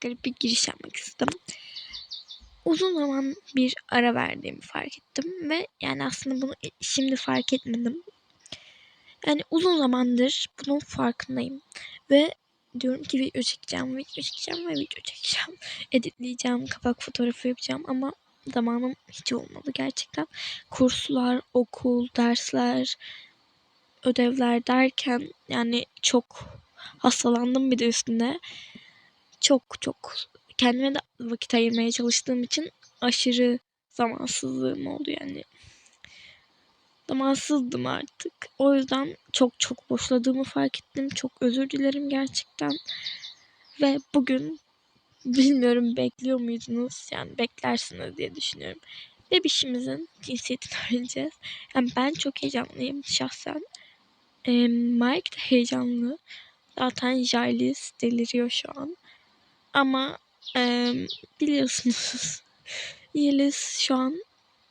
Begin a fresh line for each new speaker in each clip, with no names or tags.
garip bir giriş yapmak istedim. Uzun zaman bir ara verdiğimi fark ettim ve yani aslında bunu şimdi fark etmedim. Yani uzun zamandır bunun farkındayım ve diyorum ki video çekeceğim, video çekeceğim ve video çekeceğim. Editleyeceğim, kapak fotoğrafı yapacağım ama zamanım hiç olmadı gerçekten. Kurslar, okul, dersler, ödevler derken yani çok hastalandım bir de üstüne. Çok çok kendime de vakit ayırmaya çalıştığım için aşırı zamansızlığım oldu yani. Zamansızdım artık. O yüzden çok çok boşladığımı fark ettim. Çok özür dilerim gerçekten. Ve bugün bilmiyorum bekliyor muydunuz? Yani beklersiniz diye düşünüyorum. Bebişimizin cinsiyetini öğreneceğiz. Yani ben çok heyecanlıyım şahsen. Ee, Mike de heyecanlı. Zaten Jailis deliriyor şu an. Ama e, biliyorsunuz Yeliz şu an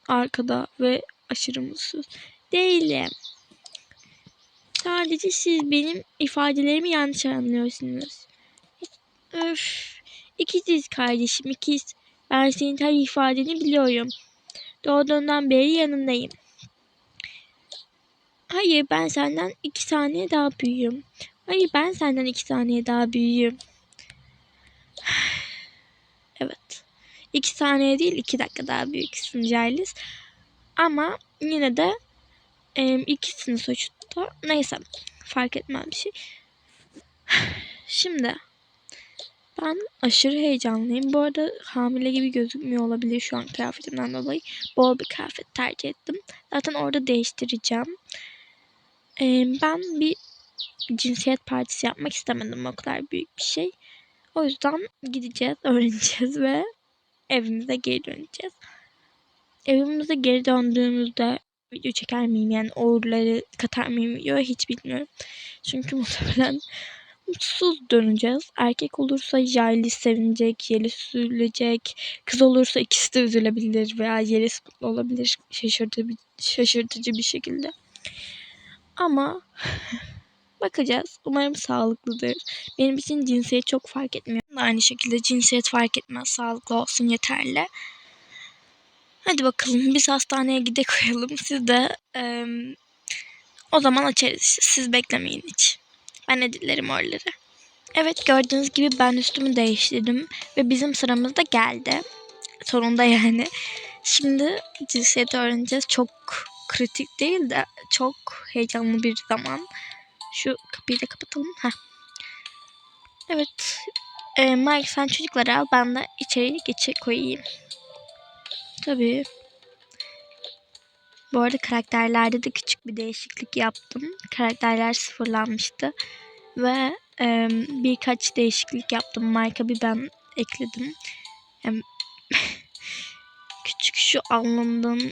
arkada ve aşırı mutsuz. Değilim. Sadece siz benim ifadelerimi yanlış anlıyorsunuz. Öf. İkiziz kardeşim ikiz. Ben senin her ifadeni biliyorum. Doğduğundan beri yanındayım. Hayır ben senden iki saniye daha büyüğüm. Hayır ben senden iki saniye daha büyüğüm. Evet. İki saniye değil iki dakika daha büyüksün Giles. Ama yine de e, ikisini sonuçta. Neyse fark etmem bir şey. Şimdi ben aşırı heyecanlıyım. Bu arada hamile gibi gözükmüyor olabilir şu an kıyafetimden dolayı. Bol bir kıyafet tercih ettim. Zaten orada değiştireceğim. Ee, ben bir cinsiyet partisi yapmak istemedim. O kadar büyük bir şey. O yüzden gideceğiz, öğreneceğiz ve evimize geri döneceğiz. Evimize geri döndüğümüzde video çeker miyim yani uğurları katar mıyım videoya hiç bilmiyorum. Çünkü muhtemelen mutsuz döneceğiz. Erkek olursa Jaylis sevinecek, Yelis üzülecek. Kız olursa ikisi de üzülebilir veya Yelis mutlu olabilir şaşırtıcı, şaşırtıcı bir şekilde. Ama bakacağız. Umarım sağlıklıdır. Benim için cinsiyet çok fark etmiyor. Aynı şekilde cinsiyet fark etmez. Sağlıklı olsun yeterli. Hadi bakalım biz hastaneye gide koyalım. Siz de e, o zaman açarız. Siz beklemeyin hiç. Ben editlerim oraları. Evet gördüğünüz gibi ben üstümü değiştirdim. Ve bizim sıramız da geldi. Sonunda yani. Şimdi cinsiyeti öğreneceğiz. Çok kritik değil de çok heyecanlı bir zaman. Şu kapıyı da kapatalım. Heh. Evet. Ee, Mike sen çocukları al. Ben de içeri geçe koyayım. Tabii. Bu arada karakterlerde de küçük bir değişiklik yaptım. Karakterler sıfırlanmıştı. Ve e, birkaç değişiklik yaptım. Mike'a bir ben ekledim. Hem küçük şu alnından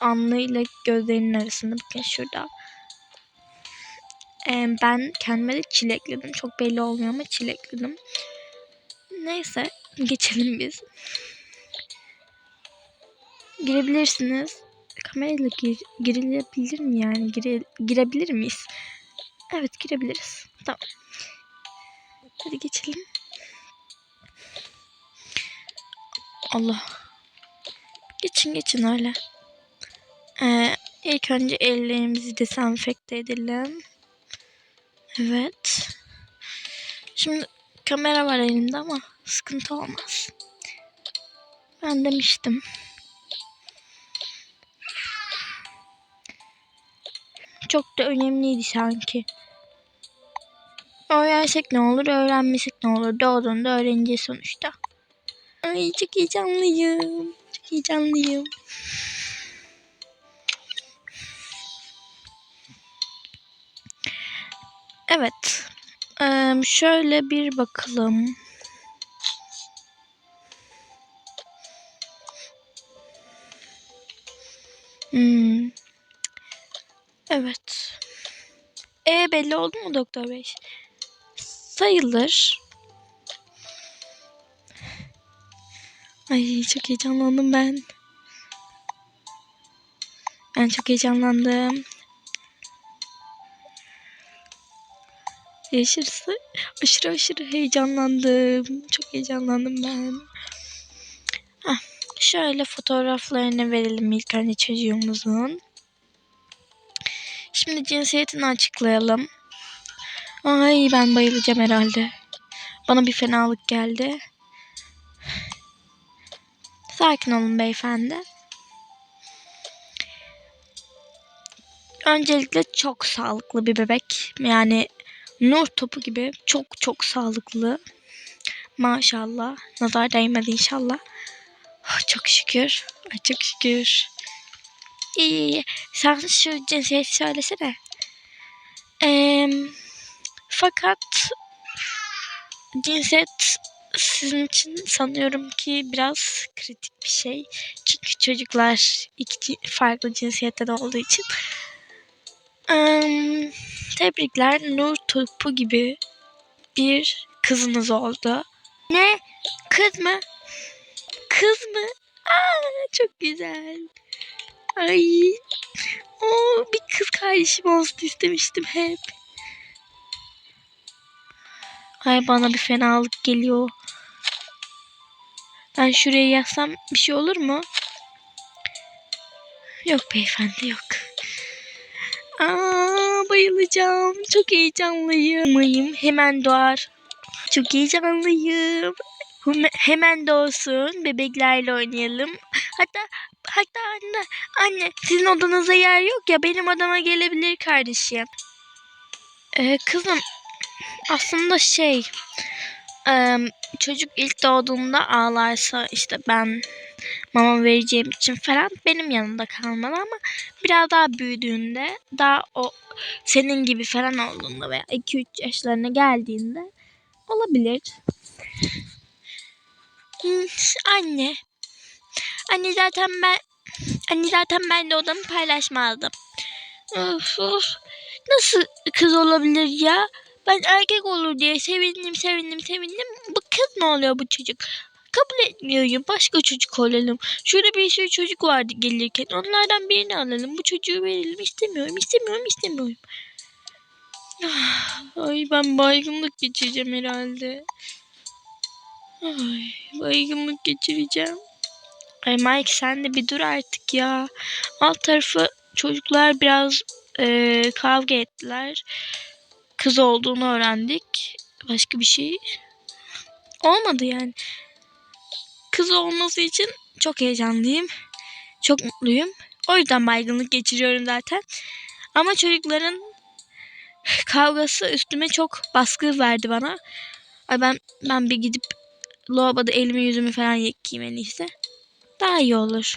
alnıyla gözlerinin arasında bakın şurada. Ben kendime de çilekledim. Çok belli olmuyor ama çilekledim. Neyse geçelim biz. Girebilirsiniz. Kamerayla gir, girilebilir mi yani? Gire, girebilir miyiz? Evet girebiliriz. Tamam. Hadi geçelim. Allah. Geçin geçin öyle. Ee, ilk önce ellerimizi dezenfekte edelim. Evet. Şimdi kamera var elimde ama sıkıntı olmaz. Ben demiştim. Çok da önemliydi sanki. Öğrensek ne olur, öğrenmesek ne olur. Doğduğunda öğreneceğiz sonuçta. Ay çok heyecanlıyım. Çok heyecanlıyım. Evet. Ee, şöyle bir bakalım. Hmm. Evet. E belli oldu mu doktor bey? Sayılır. Ay çok heyecanlandım ben. Ben çok heyecanlandım. Yaşarsa aşırı aşırı heyecanlandım. Çok heyecanlandım ben. Heh, şöyle fotoğraflarını verelim ilk önce çocuğumuzun. Şimdi cinsiyetini açıklayalım. Ay ben bayılacağım herhalde. Bana bir fenalık geldi. Sakin olun beyefendi. Öncelikle çok sağlıklı bir bebek. Yani nur topu gibi çok çok sağlıklı. Maşallah. Nazar değmedi inşallah. Oh, çok şükür. Ay çok şükür. İyi iyi. Sen şu cinsiyeti söylesene. Eee fakat cinsiyet sizin için sanıyorum ki biraz kritik bir şey. Çünkü çocuklar iki farklı cinsiyetten olduğu için. Eee, tebrikler Nur Topu gibi bir kızınız oldu. Ne? Kız mı? Kız mı? Aa, çok güzel. Ay. O bir kız kardeşim olsun istemiştim hep. Ay bana bir fenalık geliyor. Ben şuraya yazsam bir şey olur mu? Yok beyefendi yok. Aa bayılacağım. Çok heyecanlıyım. Umayım hemen doğar. Çok heyecanlıyım. Heme- Hemen doğsun. Bebeklerle oynayalım. Hatta hatta anne anne sizin odanıza yer yok ya benim odama gelebilir kardeşim. Ee, kızım aslında şey çocuk ilk doğduğunda ağlarsa işte ben mama vereceğim için falan benim yanımda kalmalı ama biraz daha büyüdüğünde daha o senin gibi falan olduğunda veya 2-3 yaşlarına geldiğinde olabilir. Hmm, Anne. Anne zaten ben anne zaten ben de odamı paylaşmazdım. Of, of. Nasıl kız olabilir ya? Ben erkek olur diye sevindim sevindim sevindim. Bu kız mı oluyor bu çocuk? Kabul etmiyorum. Başka çocuk olalım. Şurada bir sürü çocuk vardı gelirken. Onlardan birini alalım. Bu çocuğu verelim. İstemiyorum, istemiyorum, istemiyorum. Ah, Ay ben baygınlık geçireceğim herhalde. Ay baygınlık geçireceğim. Ay Mike sen de bir dur artık ya. Alt tarafı çocuklar biraz eee, kavga ettiler. Kız olduğunu öğrendik. Başka bir şey olmadı yani. Kız olması için çok heyecanlıyım. Çok mutluyum. O yüzden baygınlık geçiriyorum zaten. Ama çocukların kavgası üstüme çok baskı verdi bana. Ay ben ben bir gidip lavaboda elimi yüzümü falan yıkayayım en iyisi. Daha iyi olur.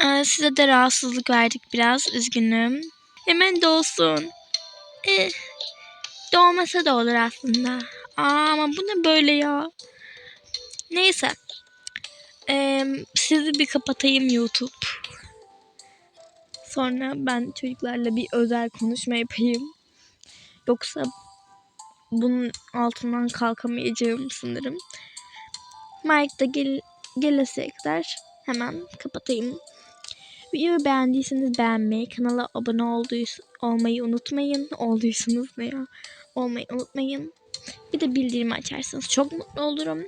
Ee, size de rahatsızlık verdik biraz. Üzgünüm. Hemen doğsun. Eh, doğmasa da olur aslında. Aa, ama bu ne böyle ya? Neyse. Ee, sizi bir kapatayım YouTube. Sonra ben çocuklarla bir özel konuşma yapayım. Yoksa bunun altından kalkamayacağım sanırım. Mike da gel gelesiye kadar hemen kapatayım. Videoyu beğendiyseniz beğenmeyi, kanala abone olduysa, olmayı unutmayın. Olduysanız ne ya? Olmayı unutmayın. Bir de bildirimi açarsanız çok mutlu olurum.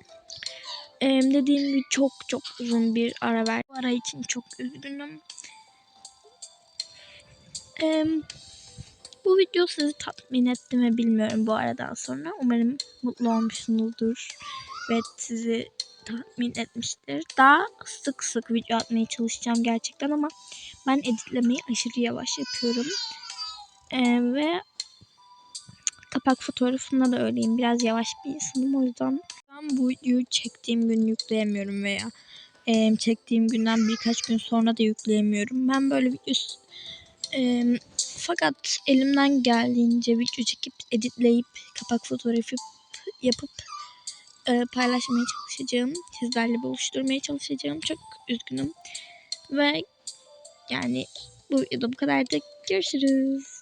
Ee, dediğim gibi çok çok uzun bir ara ver. Bu ara için çok üzgünüm. Ee, bu video sizi tatmin etti mi bilmiyorum bu aradan sonra. Umarım mutlu olmuşsunuzdur ve sizi tatmin etmiştir. Daha sık sık video atmaya çalışacağım gerçekten ama ben editlemeyi aşırı yavaş yapıyorum. Ee, ve kapak fotoğrafında da öyleyim. Biraz yavaş bir insanım o yüzden. Ben bu videoyu çektiğim gün yükleyemiyorum veya e, çektiğim günden birkaç gün sonra da yükleyemiyorum. Ben böyle video e, fakat elimden geldiğince video çekip editleyip kapak fotoğrafı yapıp e, paylaşmaya çalışacağım. Sizlerle buluşturmaya çalışacağım. Çok üzgünüm. Ve yani bu videoda bu kadar da görüşürüz.